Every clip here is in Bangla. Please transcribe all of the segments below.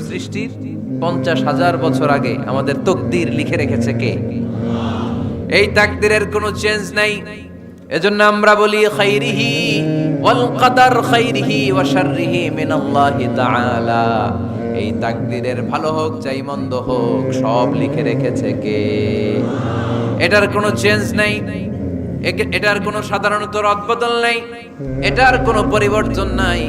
সৃষ্টির পঞ্চাশ হাজার বছর আগে আমাদের তকদির লিখে রেখেছে কে? এই তাকদিরের কোনো চেঞ্জ নাই। এজন্য আমরা বলি খাইরিহি ওয়াল কাদার খাইরিহি ওয়া শাররিহি মিনাল্লাহি তাআলা। এই তাকদিরের ভালো হোক চাই মন্দ হোক, সব লিখে রেখেছে কে? এটার কোনো চেঞ্জ নাই। এটার কোনো সাধারণত রদবদল নাই। এটার কোনো পরিবর্তন নাই।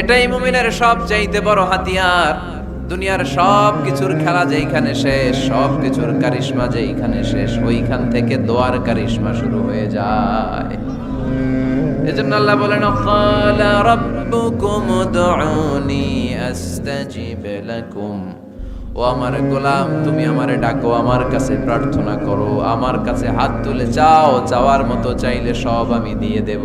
এটাই মুমিনের সব চাইতে বড় হাতিয়ার। দুনিয়ার সব কিছুর খেলা যেইখানে শেষ সব কিছুর কারিশমা যেইখানে শেষ, ওইখান থেকে দোয়ার কারিশমা শুরু হয়ে যায়। এজন্য আল্লাহ বলেন, ক্বালা রাব্বুকুম উদউনি আস্তাজিব লাকুম। ও আমার গোলাম, তুমি আমারে ডাকো, আমার কাছে প্রার্থনা করো, আমার কাছে হাত তুলে চাও, চাওয়ার মতো চাইলে সব আমি দিয়ে দেব।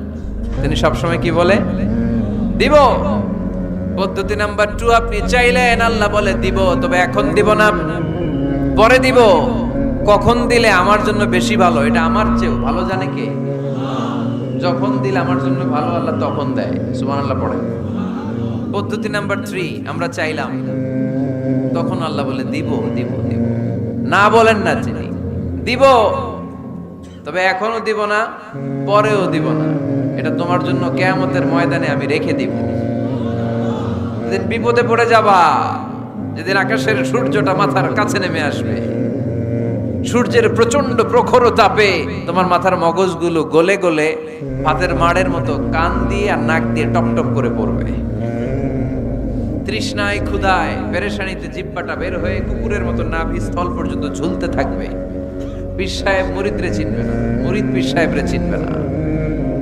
তিনি সবসময় কি বলে? দিব। পদ্ধতি নাম্বার টু আপনি চাইলেন, আল্লাহ বলে দিব, তবে এখন দিব না। পরে দিব। কখন দিলে আমার জন্য বেশি ভালো? এটা আমার চেয়েও ভালো, জানে কে? যখন দিলে আমার জন্য ভালো, আল্লাহ তখন দেয়। সুমান আল্লাহ পড়ে। পদ্ধতি নাম্বার থ্রি আমরা চাইলাম। তখন আল্লাহ বলে দিব দিব দিব। না বলেন না যিনি দিব। তবে এখনও দিব না, পরেও দিব না। এটা তোমার জন্য কেয়ামতের ময়দানে আমি রেখে দিব। যেদিন বিপদে পড়ে যাবা, যেদিন আকাশের সূর্যটা মাথার কাছে নেমে আসবে, সূর্যের প্রচণ্ড প্রখর তাপে তোমার মাথার মগজগুলো গলে গলে ভাতের মাড়ের মতো কান দিয়ে আর নাক দিয়ে টপ টপ করে পড়বে। তৃষ্ণায়, ক্ষুধায়, পেরেশানিতে জিব্বাটা বের হয়ে কুকুরের মতো নাভি স্থল পর্যন্ত ঝুলতে থাকবে। সাহেব মুরিদরে চিনবে না, মুরিদ সাহেবরে চিনবে না।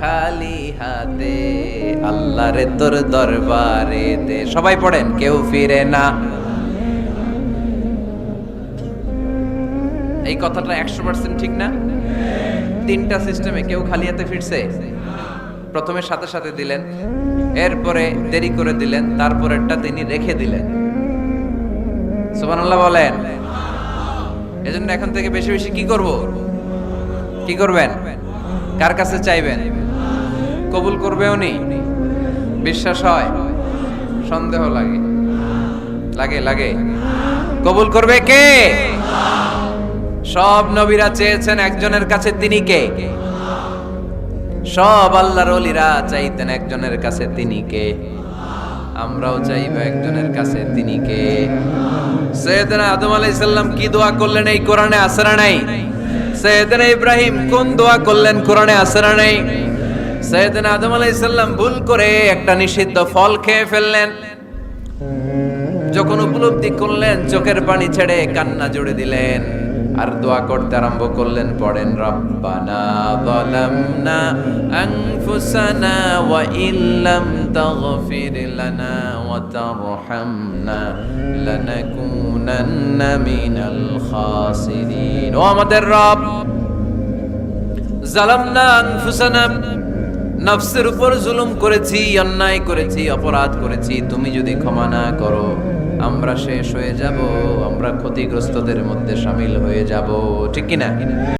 খালি হাতে আল্লাহ রে তোর দরবারে দে। সবাই পড়েন, কেউ ফিরে না। এই কথাটা একশো পার্সেন্ট ঠিক না? তিনটা সিস্টেমে কেউ খালি হাতে ফিরছে? প্রথমে সাথে সাথে দিলেন, এরপরে দেরি করে দিলেন, তারপরেরটা তিনি রেখে দিলেন। সুবহানাল্লাহ বলেন। এজন্য এখন থেকে বেশি বেশি কি করব? কি করবেন? কার কাছে চাইবেন? কবুল করবে উনি বিশ্বাস হয়? সন্দেহ লাগে। লাগে লাগে। কবুল করবে কে? সব নবীরা চেয়েছেন একজনের কাছে তিনি কে? সব আল্লাহর ওলিরা চাইতেন একজনের কাছে তিনি কে? আমরাও চাইব একজনের কাছে তিনি কে? সৈয়দনা আদম আলাইহিস সালাম কি দোয়া করলেন এই কোরআনে? না নাই? সৈয়দনা ইব্রাহিম কোন দোয়া করলেন? কোরআনে আছে না নেই? সৈয়দনা আদম আলাইসাল্লাম ভুল করে একটা নিষিদ্ধ ফল খেয়ে ফেললেন। যখন উপলব্ধি করলেন, চোখের পানি ছেড়ে কান্না জুড়ে দিলেন। আর দোয়া করতে আরম্ভ করলেন, পড়েন, রব্বানা ও আমাদের রব জালামনা আনফুসানা, নফসের উপর জুলুম করেছি, অন্যায় করেছি, অপরাধ করেছি, তুমি যদি ক্ষমা না করো আমরা শেষ হয়ে যাব আমরা ক্ষতিগ্রস্তদের মধ্যে সামিল হয়ে যাব ঠিক কিনা?